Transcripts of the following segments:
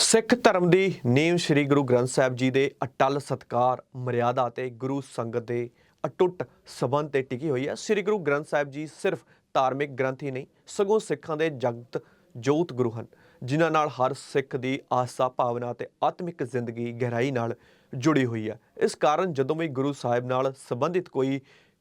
ਸਿੱਖ ਧਰਮ ਦੀ ਨੀਂਹ ਸ੍ਰੀ ਗੁਰੂ ਗ੍ਰੰਥ ਸਾਹਿਬ ਜੀ ਦੇ ਅਟਲ ਸਤਕਾਰ, ਮਰਿਆਦਾ ਤੇ ਗੁਰੂ ਸੰਗਤ ਦੇ ਅਟੁੱਟ ਸਬੰਧ ਤੇ ਟਿਕੀ ਹੋਈ ਹੈ। ਸ੍ਰੀ ਗੁਰੂ ਗ੍ਰੰਥ ਸਾਹਿਬ ਜੀ ਸਿਰਫ ਧਾਰਮਿਕ ਗ੍ਰੰਥ ਹੀ ਨਹੀਂ, ਸਗੋਂ ਸਿੱਖਾਂ ਦੇ ਜਗਤ ਜੋਤ ਗੁਰੂ ਹਨ, ਜਿਨ੍ਹਾਂ ਨਾਲ ਹਰ ਸਿੱਖ ਦੀ ਆਸਾ, ਭਾਵਨਾ ਤੇ ਆਤਮਿਕ ਜ਼ਿੰਦਗੀ ਗਹਿਰਾਈ ਨਾਲ ਜੁੜੀ ਹੋਈ ਹੈ। ਇਸ ਕਾਰਨ ਜਦੋਂ ਵੀ ਗੁਰੂ ਸਾਹਿਬ ਨਾਲ ਸੰਬੰਧਿਤ ਕੋਈ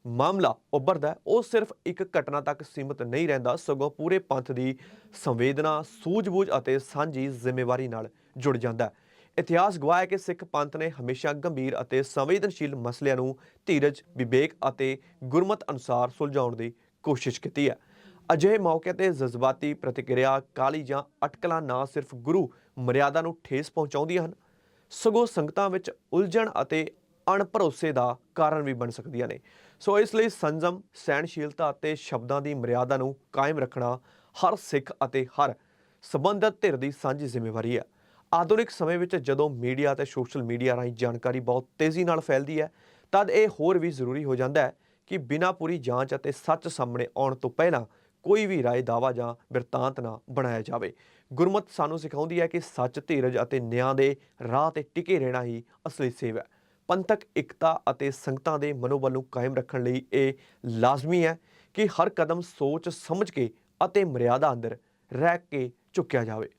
ਮਾਮਲਾ ਉੱਭਰਦਾ ਉਹ ਸਿਰਫ ਇੱਕ ਘਟਨਾ ਤੱਕ ਸੀਮਿਤ ਨਹੀਂ ਰਹਿੰਦਾ, ਸਗੋਂ ਪੂਰੇ ਪੰਥ ਦੀ ਸੰਵੇਦਨਾ, ਸੂਝ-ਬੂਝ ਅਤੇ ਸਾਂਝੀ ਜ਼ਿੰਮੇਵਾਰੀ ਨਾਲ ਜੁੜ ਜਾਂਦਾ ਹੈ। ਇਤਿਹਾਸ ਗਵਾਹ ਹੈ ਕਿ ਸਿੱਖ ਪੰਥ ਨੇ ਹਮੇਸ਼ਾ ਗੰਭੀਰ ਅਤੇ ਸੰਵੇਦਨਸ਼ੀਲ ਮਸਲਿਆਂ ਨੂੰ ਧੀਰਜ, ਵਿਵੇਕ ਅਤੇ ਗੁਰਮਤ ਅਨੁਸਾਰ ਸੁਲਝਾਉਣ ਦੀ ਕੋਸ਼ਿਸ਼ ਕੀਤੀ ਹੈ। ਅਜਿਹੇ ਮੌਕੇ ਤੇ ਜਜ਼ਬਾਤੀ ਪ੍ਰਤੀਕਿਰਿਆ, ਕਾਲੀ ਜਾਂ ਅਟਕਲਾਂ ਨਾ ਸਿਰਫ ਗੁਰੂ ਮਰਿਆਦਾ ਨੂੰ ਠੇਸ ਪਹੁੰਚਾਉਂਦੀਆਂ ਹਨ, ਸਗੋਂ ਸੰਗਤਾਂ ਵਿੱਚ ਉਲਝਣ ਅਤੇ ਅਣਭਰੋਸੇ ਦਾ ਕਾਰਨ ਵੀ ਬਣ ਸਕਦੀਆਂ ਨੇ। ਸੋ ਇਸ ਲਈ ਸੰਜਮ, ਸਹਿਣਸ਼ੀਲਤਾ ਅਤੇ ਸ਼ਬਦਾਂ ਦੀ ਮਰਿਆਦਾ ਨੂੰ ਕਾਇਮ ਰੱਖਣਾ ਹਰ ਸਿੱਖ ਅਤੇ ਹਰ ਸਬੰਧਤ ਧਿਰ ਦੀ ਸਾਂਝੀ ਜ਼ਿੰਮੇਵਾਰੀ ਹੈ। ਆਧੁਨਿਕ ਸਮੇਂ ਵਿੱਚ ਜਦੋਂ ਮੀਡੀਆ ਅਤੇ ਸੋਸ਼ਲ ਮੀਡੀਆ ਰਾਹੀਂ ਜਾਣਕਾਰੀ ਬਹੁਤ ਤੇਜ਼ੀ ਨਾਲ ਫੈਲਦੀ ਹੈ, ਤਦ ਇਹ ਹੋਰ ਵੀ ਜ਼ਰੂਰੀ ਹੋ ਜਾਂਦਾ ਹੈ ਕਿ ਬਿਨਾਂ ਪੂਰੀ ਜਾਂਚ ਅਤੇ ਸੱਚ ਸਾਹਮਣੇ ਆਉਣ ਤੋਂ ਪਹਿਲਾਂ ਕੋਈ ਵੀ ਰਾਏ ਦਾਵਾ ਜਾਂ ਬਿਰਤਾਂਤ ਨਾ ਬਣਾਇਆ ਜਾਵੇ। ਗੁਰਮਤ ਸਾਨੂੰ ਸਿਖਾਉਂਦੀ ਹੈ ਕਿ ਸੱਚ, ਧੀਰਜ ਅਤੇ ਨਿਆਂ ਦੇ ਰਾਹ ਤੇ ਟਿਕੇ ਰਹਿਣਾ ਹੀ ਅਸਲੀ ਸੇਵਾ ਹੈ। ਪੰਥਕ ਇਕਤਾ ਅਤੇ ਸੰਗਤਾਂ ਦੇ ਮਨੋਬਲ ਨੂੰ ਕਾਇਮ ਰੱਖਣ ਲਈ ਇਹ ਲਾਜ਼ਮੀ ਹੈ ਕਿ ਹਰ ਕਦਮ ਸੋਚ ਸਮਝ ਕੇ ਅਤੇ ਮਰਿਆਦਾ ਅੰਦਰ ਰਹਿ ਕੇ ਚੁੱਕਿਆ ਜਾਵੇ।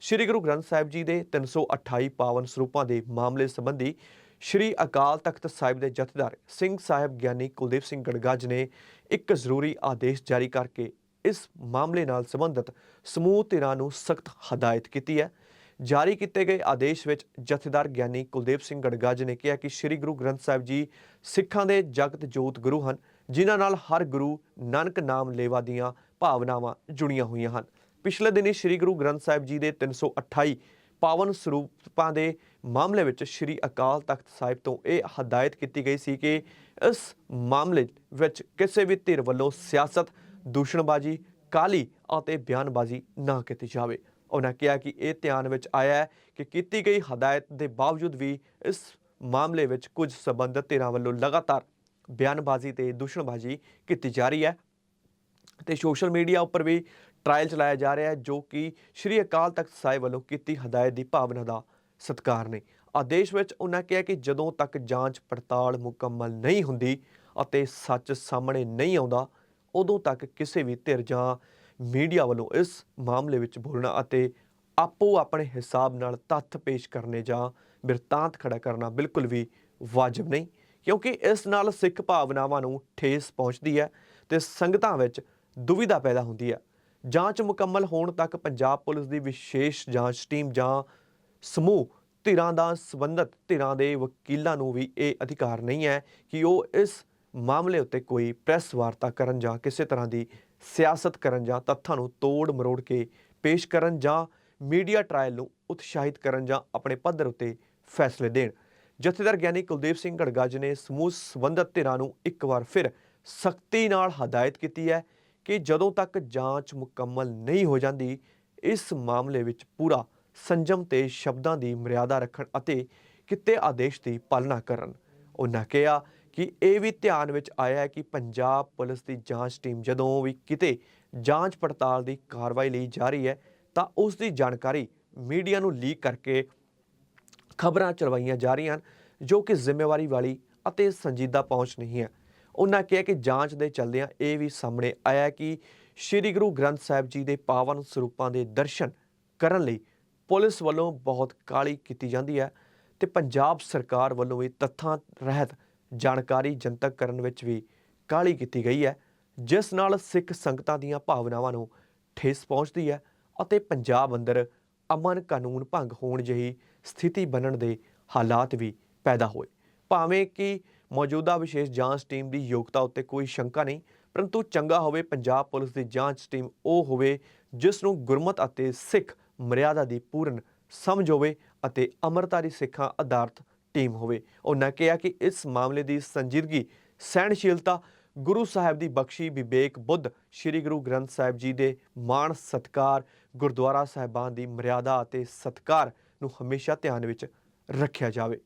ਸ੍ਰੀ ਗੁਰੂ ਗ੍ਰੰਥ ਸਾਹਿਬ ਜੀ ਦੇ 328 ਪਾਵਨ ਸਰੂਪਾਂ ਦੇ ਮਾਮਲੇ ਸੰਬੰਧੀ ਸ੍ਰੀ ਅਕਾਲ ਤਖਤ ਸਾਹਿਬ ਦੇ ਜਥੇਦਾਰ ਸਿੰਘ ਸਾਹਿਬ ਗਿਆਨੀ ਕੁਲਦੀਪ ਸਿੰਘ ਗੜਗਾਜ ਨੇ ਇੱਕ ਜ਼ਰੂਰੀ ਆਦੇਸ਼ ਜਾਰੀ ਕਰਕੇ ਇਸ ਮਾਮਲੇ ਨਾਲ ਸੰਬੰਧਿਤ ਸਮੂਹ ਧਿਰਾਂ ਨੂੰ ਸਖਤ ਹਦਾਇਤ ਕੀਤੀ ਹੈ। ਜਾਰੀ ਕੀਤੇ ਗਏ ਆਦੇਸ਼ ਵਿੱਚ ਜਥੇਦਾਰ ਗਿਆਨੀ ਕੁਲਦੀਪ ਸਿੰਘ ਗੜਗਾ ਜੀ ਨੇ ਕਿਹਾ ਕਿ ਸ੍ਰੀ ਗੁਰੂ ਗ੍ਰੰਥ ਸਾਹਿਬ ਜੀ ਸਿੱਖਾਂ ਦੇ ਜਗਤ ਜੋਤ ਗੁਰੂ ਹਨ, ਜਿਨ੍ਹਾਂ ਨਾਲ ਹਰ ਗੁਰੂ ਨਾਨਕ ਨਾਮ ਲੇਵਾ ਦੀਆਂ ਭਾਵਨਾਵਾਂ ਜੁੜੀਆਂ ਹੋਈਆਂ ਹਨ। ਪਿਛਲੇ ਦਿਨੀ ਸ੍ਰੀ ਗੁਰੂ ਗ੍ਰੰਥ ਸਾਹਿਬ ਜੀ ਦੇ 328 ਪਾਵਨ ਸਰੂਪਾਂ ਦੇ ਮਾਮਲੇ ਵਿੱਚ ਸ੍ਰੀ ਅਕਾਲ ਤਖਤ ਸਾਹਿਬ ਤੋਂ ਇਹ ਹਦਾਇਤ ਕੀਤੀ ਗਈ ਸੀ ਕਿ ਇਸ ਮਾਮਲੇ ਵਿੱਚ ਕਿਸੇ ਵੀ ਧਿਰ ਵੱਲੋਂ ਸਿਆਸਤ, ਦੂਸ਼ਣਬਾਜ਼ੀ ਕਾਲੀ ਅਤੇ ਬਿਆਨਬਾਜ਼ੀ ਨਾ ਕੀਤੀ ਜਾਵੇ। ਉਹਨਾਂ ਕਿਹਾ ਕਿ ਇਹ ਧਿਆਨ ਵਿੱਚ ਆਇਆ ਹੈ ਕਿ ਕੀਤੀ ਗਈ ਹਦਾਇਤ ਦੇ ਬਾਵਜੂਦ ਵੀ ਇਸ ਮਾਮਲੇ ਵਿੱਚ ਕੁਝ ਸਬੰਧਤ ਧਿਰਾਂ ਵੱਲੋਂ ਲਗਾਤਾਰ ਬਿਆਨਬਾਜ਼ੀ ਤੇ ਦੂਸ਼ਣਬਾਜ਼ੀ ਕੀਤੀ ਜਾ ਰਹੀ ਹੈ। ਤੇ ਸੋਸ਼ਲ ਮੀਡੀਆ ਉੱਪਰ ਵੀ ਟ੍ਰਾਇਲ ਚਲਾਇਆ ਜਾ ਰਿਹਾ ਹੈ, ਜੋ ਕਿ ਸ਼੍ਰੀ ਅਕਾਲ ਤਖਤ ਸਾਹਿਬ ਵੱਲੋਂ ਕੀਤੀ ਹਦਾਇਤ ਦੀ ਭਾਵਨਾ ਦਾ ਸਤਿਕਾਰ ਨੇ। ਆਦੇਸ਼ ਵਿੱਚ ਉਹਨਾਂ ਕਿਹਾ ਕਿ ਜਦੋਂ ਤੱਕ ਜਾਂਚ ਪੜਤਾਲ ਮੁਕੰਮਲ ਨਹੀਂ ਹੁੰਦੀ ਅਤੇ ਸੱਚ ਸਾਹਮਣੇ ਨਹੀਂ ਆਉਂਦਾ, ਉਦੋਂ ਤੱਕ ਕਿਸੇ ਵੀ ਧਿਰ ਜਾਂ ਮੀਡੀਆ ਵੱਲੋਂ ਇਸ ਮਾਮਲੇ ਵਿੱਚ ਬੋਲਣਾ ਅਤੇ ਆਪੋ ਆਪਣੇ ਹਿਸਾਬ ਨਾਲ ਤੱਥ ਪੇਸ਼ ਕਰਨੇ ਜਾਂ ਬਿਰਤਾਂਤ ਖੜਾ ਕਰਨਾ ਬਿਲਕੁਲ ਵੀ ਵਾਜਬ ਨਹੀਂ, ਕਿਉਂਕਿ ਇਸ ਨਾਲ ਸਿੱਖ ਭਾਵਨਾਵਾਂ ਨੂੰ ਠੇਸ ਪਹੁੰਚਦੀ ਹੈ ਤੇ ਸੰਗਤਾਂ ਵਿੱਚ ਦੁਵਿਧਾ ਪੈਦਾ ਹੁੰਦੀ ਹੈ। ਜਾਂਚ ਮੁਕੰਮਲ ਹੋਣ ਤੱਕ ਪੰਜਾਬ ਪੁਲਿਸ ਦੀ ਵਿਸ਼ੇਸ਼ ਜਾਂਚ ਟੀਮ ਜਾਂ ਸਮੂਹ ਧਿਰਾਂ ਦਾ ਸੰਬੰਧਤ ਧਿਰਾਂ ਦੇ ਵਕੀਲਾਂ ਨੂੰ ਵੀ ਇਹ ਅਧਿਕਾਰ ਨਹੀਂ ਹੈ ਕਿ ਉਹ ਇਸ ਮਾਮਲੇ ਉੱਤੇ ਕੋਈ ਪ੍ਰੈਸ ਵਾਰਤਾ ਕਰਨ ਜਾਂ ਕਿਸੇ ਤਰ੍ਹਾਂ ਦੀ ਸਿਆਸਤ ਕਰਨ ਜਾਂ ਤੱਥਾਂ ਨੂੰ ਤੋੜ ਮਰੋੜ ਕੇ ਪੇਸ਼ ਕਰਨ ਜਾਂ ਮੀਡੀਆ ਟ੍ਰਾਇਲ ਨੂੰ ਉਤਸ਼ਾਹਿਤ ਕਰਨ ਜਾਂ ਆਪਣੇ ਪੱਧਰ ਉੱਤੇ ਫੈਸਲੇ ਦੇਣ। ਜਥੇਦਾਰ ਗਿਆਨੀ ਕੁਲਦੀਪ ਸਿੰਘ ਗੜਗੱਜ ਨੇ ਸਮੂਹ ਸੰਬੰਧਤ ਧਿਰਾਂ ਨੂੰ ਇੱਕ ਵਾਰ ਫਿਰ ਸਖਤੀ ਨਾਲ ਹਦਾਇਤ ਕੀਤੀ ਹੈ ਕਿ ਜਦੋਂ ਤੱਕ ਜਾਂਚ ਮੁਕੰਮਲ ਨਹੀਂ ਹੋ ਜਾਂਦੀ, ਇਸ ਮਾਮਲੇ ਵਿੱਚ ਪੂਰਾ ਸੰਜਮ ਤੇ ਸ਼ਬਦਾਂ ਦੀ ਮਰਿਆਦਾ ਰੱਖਣ ਅਤੇ ਕਿਤੇ ਆਦੇਸ਼ ਦੀ ਪਾਲਣਾ ਕਰਨ। ਉਹਨਾਂ ਕਿਹਾ ਕਿ ਇਹ ਵੀ ਧਿਆਨ ਵਿੱਚ ਆਇਆ ਹੈ ਕਿ ਪੰਜਾਬ ਪੁਲਿਸ ਦੀ ਜਾਂਚ ਟੀਮ ਜਦੋਂ ਵੀ ਕਿਤੇ ਜਾਂਚ ਪੜਤਾਲ ਦੀ ਕਾਰਵਾਈ ਲਈ ਜਾ ਰਹੀ ਹੈ, ਤਾਂ ਉਸ ਦੀ ਜਾਣਕਾਰੀ ਮੀਡੀਆ ਨੂੰ ਲੀਕ ਕਰਕੇ ਖਬਰਾਂ ਚਲਵਾਈਆਂ ਜਾ ਰਹੀਆਂ ਹਨ, ਜੋ ਕਿ ਜ਼ਿੰਮੇਵਾਰੀ ਵਾਲੀ ਅਤੇ ਸੰਜੀਦਾ ਪਹੁੰਚ ਨਹੀਂ ਹੈ। ਉਹਨਾਂ ਕਿਹਾ ਕਿ ਜਾਂਚ ਦੇ ਚੱਲਦਿਆਂ ਇਹ ਵੀ ਸਾਹਮਣੇ ਆਇਆ ਕਿ ਸ੍ਰੀ ਗੁਰੂ ਗ੍ਰੰਥ ਸਾਹਿਬ ਜੀ ਦੇ ਪਾਵਨ ਸਰੂਪਾਂ ਦੇ ਦਰਸ਼ਨ ਕਰਨ ਲਈ ਪੁਲਿਸ ਵੱਲੋਂ ਬਹੁਤ ਕਾਲੀ ਕੀਤੀ ਜਾਂਦੀ ਹੈ ਤੇ ਪੰਜਾਬ ਸਰਕਾਰ ਵੱਲੋਂ ਵੀ ਤੱਥਾਂ ਰਹਿਤ ਜਾਣਕਾਰੀ ਜਨਤਕ ਕਰਨ ਵਿੱਚ ਵੀ ਕਾਹਲੀ ਕੀਤੀ ਗਈ ਹੈ, ਜਿਸ ਨਾਲ ਸਿੱਖ ਸੰਗਤਾਂ ਦੀਆਂ ਭਾਵਨਾਵਾਂ ਨੂੰ ਠੇਸ ਪਹੁੰਚਦੀ ਹੈ ਅਤੇ ਪੰਜਾਬ ਅੰਦਰ ਅਮਨ ਕਾਨੂੰਨ ਭੰਗ ਹੋਣ ਜਿਹੀ ਸਥਿਤੀ ਬਣਨ ਦੇ ਹਾਲਾਤ ਵੀ ਪੈਦਾ ਹੋਏ। ਭਾਵੇਂ ਕਿ ਮੌਜੂਦਾ ਵਿਸ਼ੇਸ਼ ਜਾਂਚ ਟੀਮ ਦੀ ਯੋਗਤਾ ਉੱਤੇ ਕੋਈ ਸ਼ੰਕਾ ਨਹੀਂ, ਪਰੰਤੂ ਚੰਗਾ ਹੋਵੇ ਪੰਜਾਬ ਪੁਲਿਸ ਦੀ ਜਾਂਚ ਟੀਮ ਉਹ ਹੋਵੇ ਜਿਸ ਨੂੰ ਗੁਰਮਤ ਅਤੇ ਸਿੱਖ ਮਰਿਆਦਾ ਦੀ ਪੂਰਨ ਸਮਝ ਹੋਵੇ ਅਤੇ ਅਮਰਤਾਰੀ ਸਿੱਖਾਂ ਆਧਾਰਿਤ ਟੀਮ ਹੋਵੇ। ਉਹਨਾਂ ਕਿਹਾ ਕਿ ਇਸ ਮਾਮਲੇ ਦੀ ਸੰਜੀਦਗੀ ਸਹਿਣਸ਼ੀਲਤਾ, ਗੁਰੂ ਸਾਹਿਬ ਦੀ ਬਖਸ਼ੀ, ਵਿਵੇਕ ਬੁੱਧ, ਸ੍ਰੀ ਗੁਰੂ ਗ੍ਰੰਥ ਸਾਹਿਬ ਜੀ ਦੇ ਮਾਣ ਸਤਕਾਰ, ਗੁਰਦੁਆਰਾ ਸਾਹਿਬਾਨ ਦੀ ਮਰਿਆਦਾ ਅਤੇ ਸਤਕਾਰ ਨੂੰ ਹਮੇਸ਼ਾ ਧਿਆਨ ਵਿੱਚ ਰੱਖਿਆ ਜਾਵੇ।